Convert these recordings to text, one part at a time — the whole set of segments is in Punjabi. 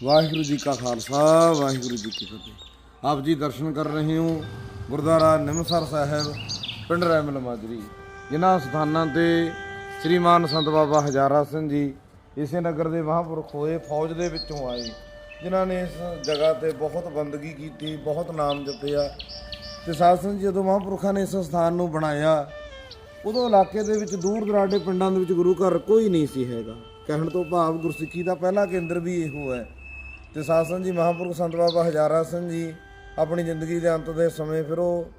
ਵਾਹਿਗੁਰੂ ਜੀ ਕਾ ਖਾਲਸਾ, ਵਾਹਿਗੁਰੂ ਜੀ ਕੀ ਫਤਿਹ। ਆਪ ਜੀ ਦਰਸ਼ਨ ਕਰ ਰਹੇ ਹੋ ਗੁਰਦੁਆਰਾ ਨਿਮਸਰ ਸਾਹਿਬ, ਪਿੰਡ ਰੈਮਲ ਮਾਜਰੀ, ਜਿਨ੍ਹਾਂ ਸਥਾਨਾਂ ਤੇ ਸ੍ਰੀਮਾਨ ਸੰਤ ਬਾਬਾ ਹਜ਼ਾਰਾ ਸਿੰਘ ਜੀ ਇਸੇ ਨਗਰ ਦੇ ਮਹਾਂਪੁਰਖ ਹੋਏ ਫੌਜ ਦੇ ਵਿੱਚੋਂ ਆਏ, ਜਿਨ੍ਹਾਂ ਨੇ ਇਸ ਜਗ੍ਹਾ ਤੇ ਬਹੁਤ ਬੰਦਗੀ ਕੀਤੀ, ਬਹੁਤ ਨਾਮ ਜਪਿਆ। ਤੇ ਸਾਧ ਸੰਗਤ ਜੀ ਜਦੋਂ ਮਹਾਂਪੁਰਖਾਂ ਨੇ ਇਸ ਸਥਾਨ ਨੂੰ ਬਣਾਇਆ, ਉਦੋਂ ਇਲਾਕੇ ਦੇ ਵਿੱਚ ਦੂਰ ਦਰਾਡੇ ਪਿੰਡਾਂ ਦੇ ਵਿੱਚ ਗੁਰੂ ਘਰ ਕੋਈ ਨਹੀਂ ਸੀ ਹੈਗਾ। ਕਹਿਣ ਤੋਂ ਭਾਵ ਗੁਰਸਿੱਖੀ ਦਾ ਪਹਿਲਾ ਕੇਂਦਰ ਵੀ ਇਹੋ ਹੈ। ਤੇ ਸਾਧ ਸੰਗਤ ਜੀ, ਮਹਾਂਪੁਰਖ ਸੰਤ ਬਾਬਾ ਹਜ਼ਾਰਾ ਸਿੰਘ ਜੀ, ਆਪਣੀ ਜ਼ਿੰਦਗੀ ਦੇ ਅੰਤ ਦੇ ਸਮੇਂ ਫਿਰ ਉਹ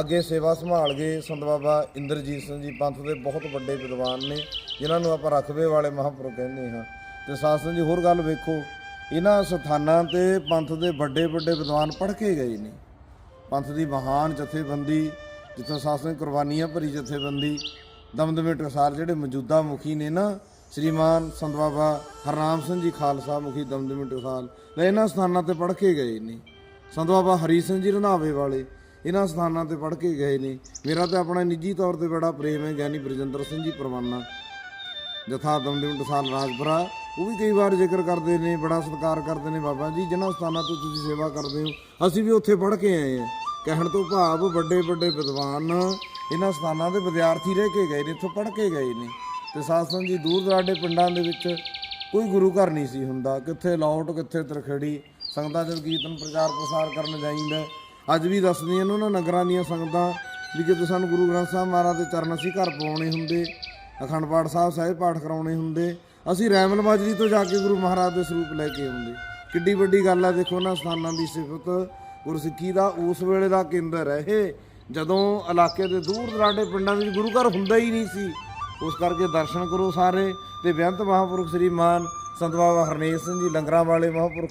ਅੱਗੇ ਸੇਵਾ ਸੰਭਾਲ ਗਏ। ਸੰਤ ਬਾਬਾ ਇੰਦਰਜੀਤ ਸਿੰਘ ਜੀ ਪੰਥ ਦੇ ਬਹੁਤ ਵੱਡੇ ਵਿਦਵਾਨ ਨੇ, ਜਿਨ੍ਹਾਂ ਨੂੰ ਆਪਾਂ ਰਖਵੇ ਵਾਲੇ ਮਹਾਂਪੁਰਖ ਕਹਿੰਦੇ ਹਾਂ। ਤੇ ਸਾਧ ਸੰਗਤ ਜੀ, ਹੋਰ ਗੱਲ ਵੇਖੋ, ਇਹਨਾਂ ਸਥਾਨਾਂ ਤੇ ਪੰਥ ਦੇ ਵੱਡੇ ਵੱਡੇ ਵਿਦਵਾਨ ਪੜ੍ਹ ਕੇ ਗਏ ਨੇ। ਪੰਥ ਦੀ ਮਹਾਨ ਜਥੇਬੰਦੀ, ਜਿੱਥੋਂ ਸਾਸਨ ਕੁਰਬਾਨੀਆਂ ਭਰੀ ਜਥੇਬੰਦੀ, ਦਮਦਮੇ ਟਸਾਰ ਜਿਹੜੇ ਮੌਜੂਦਾ ਮੁਖੀ ਨੇ ਨਾ ਸ੍ਰੀਮਾਨ ਸੰਤ ਬਾਬਾ ਹਰਨਾਮ ਸਿੰਘ ਜੀ ਖਾਲਸਾ ਮੁਖੀ ਦਮਦਮੇ ਟਕਸਾਲ ਲੈ, ਇਹਨਾਂ ਸਥਾਨਾਂ ਤੇ ਪੜ੍ਹ ਕੇ ਗਏ ਨੇ। ਸੰਤ ਬਾਬਾ ਹਰੀ ਸਿੰਘ ਜੀ ਰੰਧਾਵੇ ਵਾਲੇ, ਇਹਨਾਂ ਸਥਾਨਾਂ ਤੇ ਪੜ੍ਹ ਕੇ ਗਏ ਨੇ। ਮੇਰਾ ਤਾਂ ਆਪਣਾ ਨਿੱਜੀ ਤੌਰ ਤੇ ਬੜਾ ਪ੍ਰੇਮ ਹੈ, ਗਿਆਨੀ ਬਰਜਿੰਦਰ ਸਿੰਘ ਜੀ ਪਰਵਾਨਾ। ਜਥਾ ਦਮਦਮ ਟਸਾਲ ਰਾਜਪੁਰਾ, ਉਹ ਵੀ ਕਈ ਵਾਰ ਜ਼ਿਕਰ ਕਰਦੇ ਨੇ, ਬੜਾ ਸਤਿਕਾਰ ਕਰਦੇ ਨੇ ਬਾਬਾ ਜੀ, ਜਿਨ੍ਹਾਂ ਸਥਾਨਾਂ ਤੋਂ ਤੁਸੀਂ ਸੇਵਾ ਕਰਦੇ ਹੋ, ਅਸੀਂ ਵੀ ਉੱਥੇ ਪੜ੍ਹ ਕੇ ਆਏ ਹਾਂ। ਕਹਿਣ ਤੋਂ ਭਾਵ ਵੱਡੇ ਵੱਡੇ ਵਿਦਵਾਨ ਇਹਨਾਂ ਸਥਾਨਾਂ ਦੇ ਵਿਦਿਆਰਥੀ ਰਹਿ ਕੇ ਗਏ ਨੇ, ਇੱਥੋਂ ਪੜ੍ਹ ਕੇ ਗਏ ਨੇ। ਤੇ ਸਾਧ ਸੰਗਤ ਜੀ ਦੂਰ ਦਰਾਡੇ ਪਿੰਡਾਂ ਦੇ ਵਿੱਚ ਕੋਈ ਗੁਰੂ ਘਰ ਨਹੀਂ ਸੀ ਹੁੰਦਾ। ਕਿੱਥੇ ਲੌਟ, ਕਿੱਥੇ ਤਰਖੜੀ, ਸੰਗਤਾਂ ਜਦ ਕੀਰਤਨ ਪ੍ਰਚਾਰ ਪ੍ਰਸਾਰ ਕਰਨ ਜਾਈਂਦਾ, ਅੱਜ ਵੀ ਦੱਸਦੀਆਂ ਨੇ ਉਹਨਾਂ ਨਗਰਾਂ ਦੀਆਂ ਸੰਗਤਾਂ ਵੀ ਕਿਤੇ ਸਾਨੂੰ ਗੁਰੂ ਗ੍ਰੰਥ ਸਾਹਿਬ ਮਹਾਰਾਜ ਦੇ ਚਰਨ ਅਸੀਂ ਘਰ ਪਾਉਣੇ ਹੁੰਦੇ, ਅਖੰਡ ਪਾਠ ਸਾਹਿਬ ਸਾਹਿਬ ਪਾਠ ਕਰਾਉਣੇ ਹੁੰਦੇ, ਅਸੀਂ ਰੈਮਲ ਮਾਜਰੀ ਤੋਂ ਜਾ ਕੇ ਗੁਰੂ ਮਹਾਰਾਜ ਦੇ ਸਰੂਪ ਲੈ ਕੇ ਆਉਂਦੇ। ਕਿੱਡੀ ਵੱਡੀ ਗੱਲ ਆ, ਦੇਖੋ ਨਾ ਸਥਾਨਾਂ ਦੀ ਸਿਫਤ, ਗੁਰਸਿੱਖੀ ਦਾ ਉਸ ਵੇਲੇ ਦਾ ਕੇਂਦਰ ਹੈ ਇਹ, ਜਦੋਂ ਇਲਾਕੇ ਦੇ ਦੂਰ ਦਰਾਡੇ ਪਿੰਡਾਂ ਵਿੱਚ ਗੁਰੂ ਘਰ ਹੁੰਦਾ ਹੀ ਨਹੀਂ ਸੀ। ਉਸ ਕਰਕੇ ਦਰਸ਼ਨ ਕਰੋ ਸਾਰੇ ਤੇ ਬੇਅੰਤ ਮਹਾਂਪੁਰਖ ਸ੍ਰੀ ਮਾਨ ਸੰਤ ਬਾਬਾ ਹਰਨੇਸ਼ ਸਿੰਘ ਜੀ ਲੰਗਰਾਂ ਵਾਲੇ ਮਹਾਂਪੁਰਖ,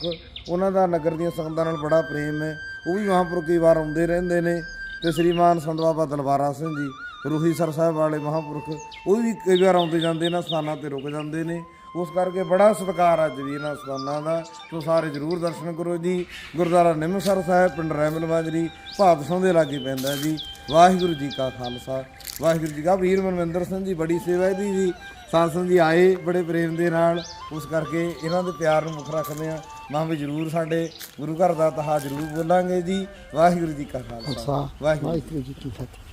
ਉਹਨਾਂ ਦਾ ਨਗਰ ਦੀਆਂ ਸੰਗਤਾਂ ਨਾਲ ਬੜਾ ਪ੍ਰੇਮ ਹੈ। ਉਹ ਵੀ ਮਹਾਂਪੁਰਖ ਕਈ ਵਾਰ ਆਉਂਦੇ ਰਹਿੰਦੇ ਨੇ ਤੇ ਸ੍ਰੀਮਾਨ ਸੰਤ ਬਾਬਾ ਦਲਬਾਰਾ ਸਿੰਘ ਜੀ, ਰੂਹੀ ਸਰ ਸਾਹਿਬ ਵਾਲੇ ਮਹਾਂਪੁਰਖ, ਉਹ ਵੀ ਕਈ ਵਾਰ ਆਉਂਦੇ ਜਾਂਦੇ ਇਹਨਾਂ ਸਥਾਨਾਂ ਤੇ ਰੁਕ ਜਾਂਦੇ ਨੇ। ਉਸ ਕਰਕੇ ਬੜਾ ਸਤਿਕਾਰ ਅੱਜ ਵੀ ਇਹਨਾਂ ਸਥਾਨਾਂ ਦਾ, ਸੋ ਸਾਰੇ ਜਰੂਰ ਦਰਸ਼ਨ ਕਰੋ ਜੀ। ਗੁਰਦੁਆਰਾ ਨਿੰਮਸਰ ਸਾਹਿਬ, ਪਿੰਡ ਰੈਮਲ ਮਾਜਰੀ, ਭਾਦਸੋਂ ਦੇ ਲਾਗੇ ਪੈਂਦਾ ਜੀ। ਵਾਹਿਗੁਰੂ ਜੀ ਕਾ ਖਾਲਸਾ। ਵਾਹਿਗੁਰੂ ਜੀ ਕਾ ਵੀਰ ਮਨਵਿੰਦਰ ਸਿੰਘ ਜੀ ਬੜੀ ਸੇਵਾ ਇਹਦੀ ਜੀ। ਸਾਸਨ ਜੀ ਆਏ ਬੜੇ ਪ੍ਰੇਮ ਦੇ ਨਾਲ। ਉਸ ਕਰਕੇ ਇਹਨਾਂ ਦੇ ਪਿਆਰ ਨੂੰ ਮੁੱਖ ਰੱਖਦੇ ਆ ਮਾਂ ਵੀ ਜਰੂਰ ਸਾਡੇ ਗੁਰੂ ਘਰ ਦਾ ਤਹਾ ਜਰੂਰ ਬੋਲਾਂਗੇ ਜੀ। ਵਾਹਿਗੁਰੂ ਜੀ ਕਾ ਖਾਲਸਾ। ਵਾਹਿਗੁਰੂ ਵਾਹਿਗੁਰੂ ਜੀ ਕੀ ਫਤਿਹ।